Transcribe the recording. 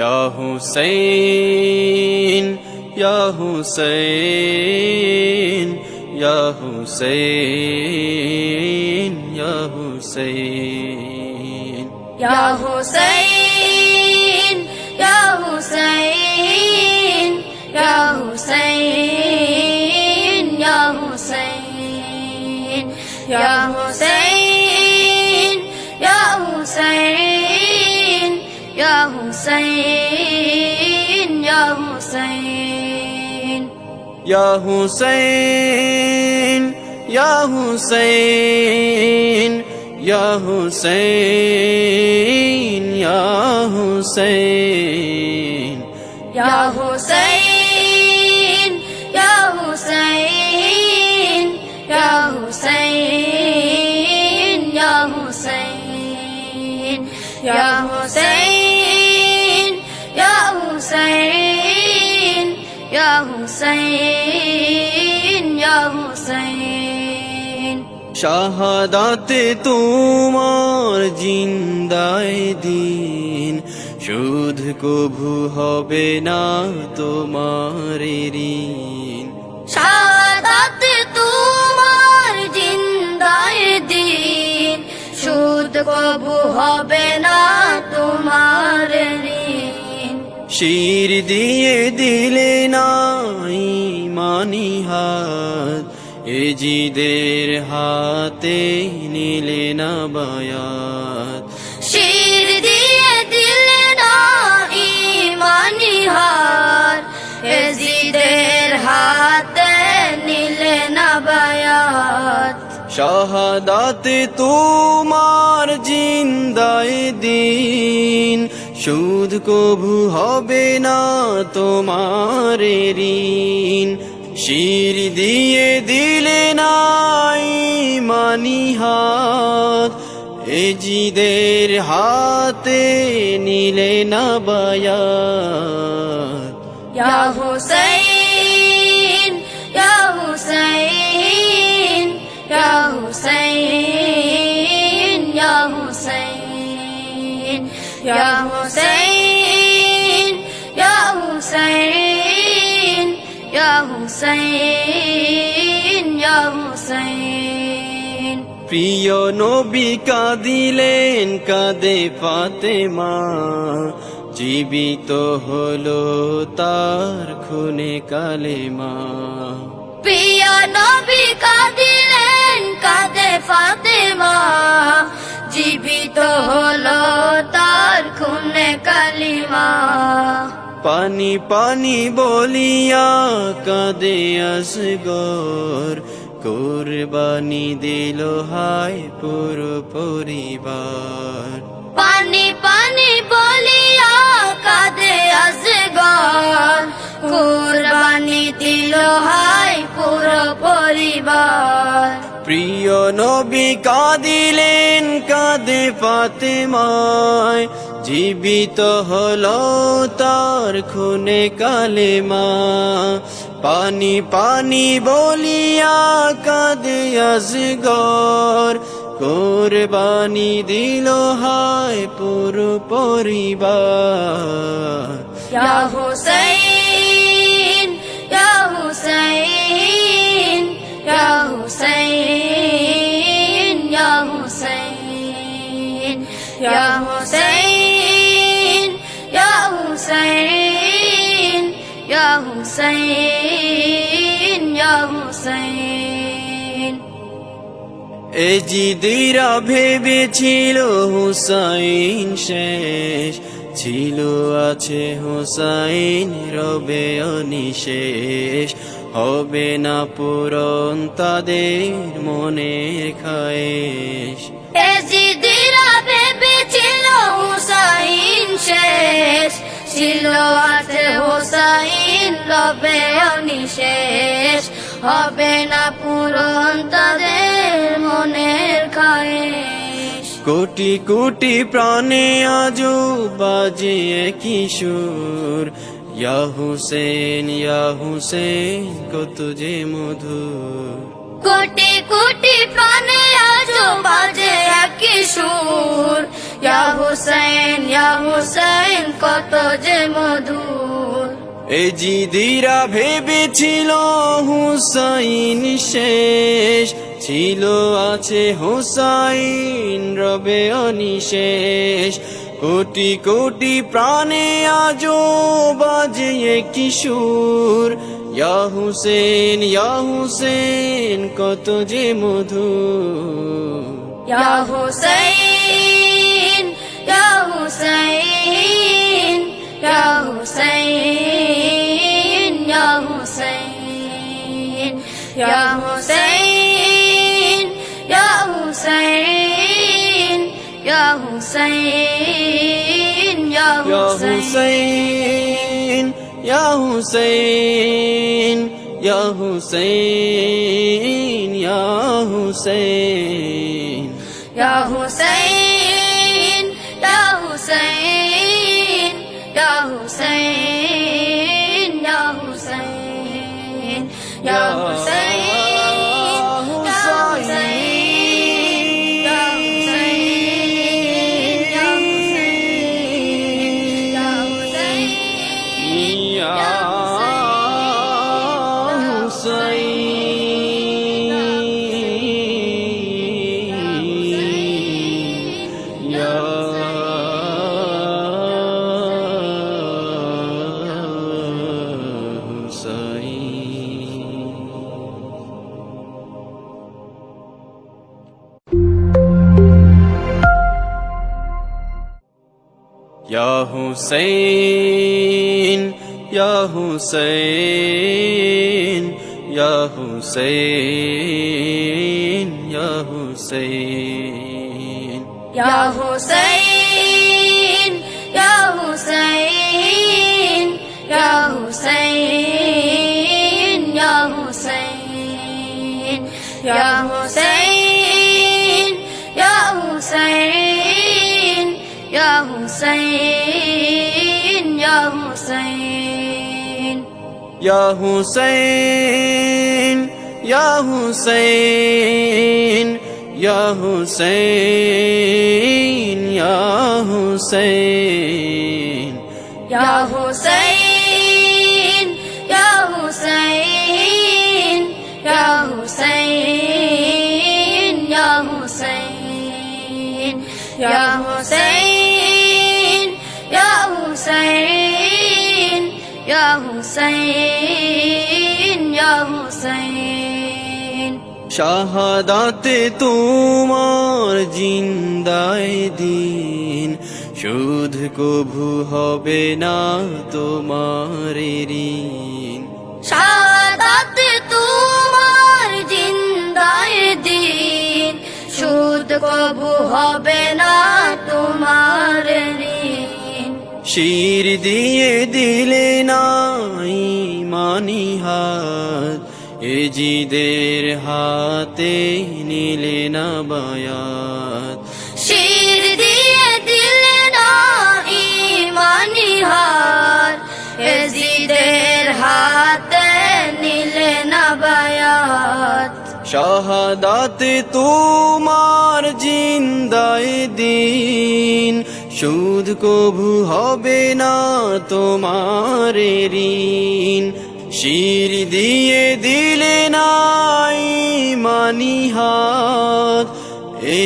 يا حسين يا حسين يا حسين يا حسين يا حسين হুসাইন ইয়া হুসাইন ইয়া হুসাইন ইয়া হুসাইন ইয়া হুসাইন ইয়া হুসাইন ইয়া Hussain Hussein, Ya Hussein. শাহাদাতে তোমার জিন্দায় দিন সুদ কভু হবে না তোমার ঋণ শাহাদাত তোমার জিন্দায় দিন সুদ কবু হবে শির দিয়ে দিলে নাই মানি হাত এ জিদের হাতে নিলে না বায়াত। শির দিয়ে দিলে না ইমানি হার এজিদের হাতে নিলে না বায়াত। শাহাদাতে তোমার জিন্দায় দিন সুদ কভু হবে না তোমার ঋণ। শির দিয়ে দিলে নাই মানি হাত। এ জিদের হাতে নিলে না ইয়া হুসাইন হুসাইন হুসাইন। يا حسين يا حسين يا حسين يا حسين প্রিয় নবী কাঁদিলেন, কাঁদে ফাতেমা। জীবিত হলো তার খুনে কালেমা। প্রিয় নবী কাঁদিলেন কাঁদে ফাতেমা। জীবিত হলো তার খুনে কালিমা। পানি পানি বলিয়া কাঁদে আসগর কোরবানি দিল হায় পুরো পরিবার পানি পানি বলিয়া কাঁদে আসগর কুরবানি দিল পুরো পরিবার। প্রিয় নবী কাঁদিলেন কাঁদে ফাতেমায়। জীবিত হলো তার খুনে কালেমা। পানি পানি বলিয়া কাঁদে আসগর কোরবানি দিল হায় পুরো পরিবার। ইয়া হুসাইন ইয়া হুসাইন এ জিদিরা ভেবেছিল হুসাইন শেষ ছিল আছে হুসাইন রবে অনিশেষ। হবে না পূরণ তাদের মনের খায়েশ। এজিদিরা ভেবেছিল হুসাইন শেষ ছিল আছে হুসাইন রবে অনিশেষ হবে না পূরণ তাদের মনের খায়েশ। কোটি কোটি প্রাণে আজও বাজে কিশোর ইয়া হুসেন ইয়া হুসেন কত যে মধুর। কোটি কোটি প্রাণে আজো বাজে সুর। ইয়া হুসাইন ইয়া হুসাইন কত যে মধুর। এ জিদিরা ভেবেছিল হুসাইন শেষ, ছিল আছে হুসাইন রবে অনিশেষ। কোটি কোটি প্রাণে আজো বাজে কিশোর ইয়া হুসেন হুসেন, কত যে মধু ইয়া হুসাইন ইয়া يا حسين يا حسين يا حسين يا حسين يا حسين يا حسين يا حسين يا حسين يا حسين يا حسين হুসেন ইয়া হুসেন ইয়া হুসেন ইয়া হুসেন ইয়া হুসেন ইয়া হুসেন ইয়া হুসেন ইয়া হুসেন ইয়া يا حسين يا حسين يا حسين يا حسين يا حسين يا حسين يا حسين يا حسين يا শাহাদাতে তোমার জিন্দায় দিন। সুদ কভু হবে না তোমার ঋণ। শাহাদাত তোমার জিন্দায় দিন। সুদ কভু হবে না তোমার ঋণ। শির দিয়ে দিলে নাই মানি হাত এ জিদের হাতে নিলে না বায়াত। শির দিয়ে দিলে না ইমানি হার এজিদের হাতে নিলে না বায়াত। শাহাদাতে তোমার জিন্দায় দিন। সুদ কভু হবে না তোমার ঋণ। শির দিয়ে দিলে নাই মানি হাত এ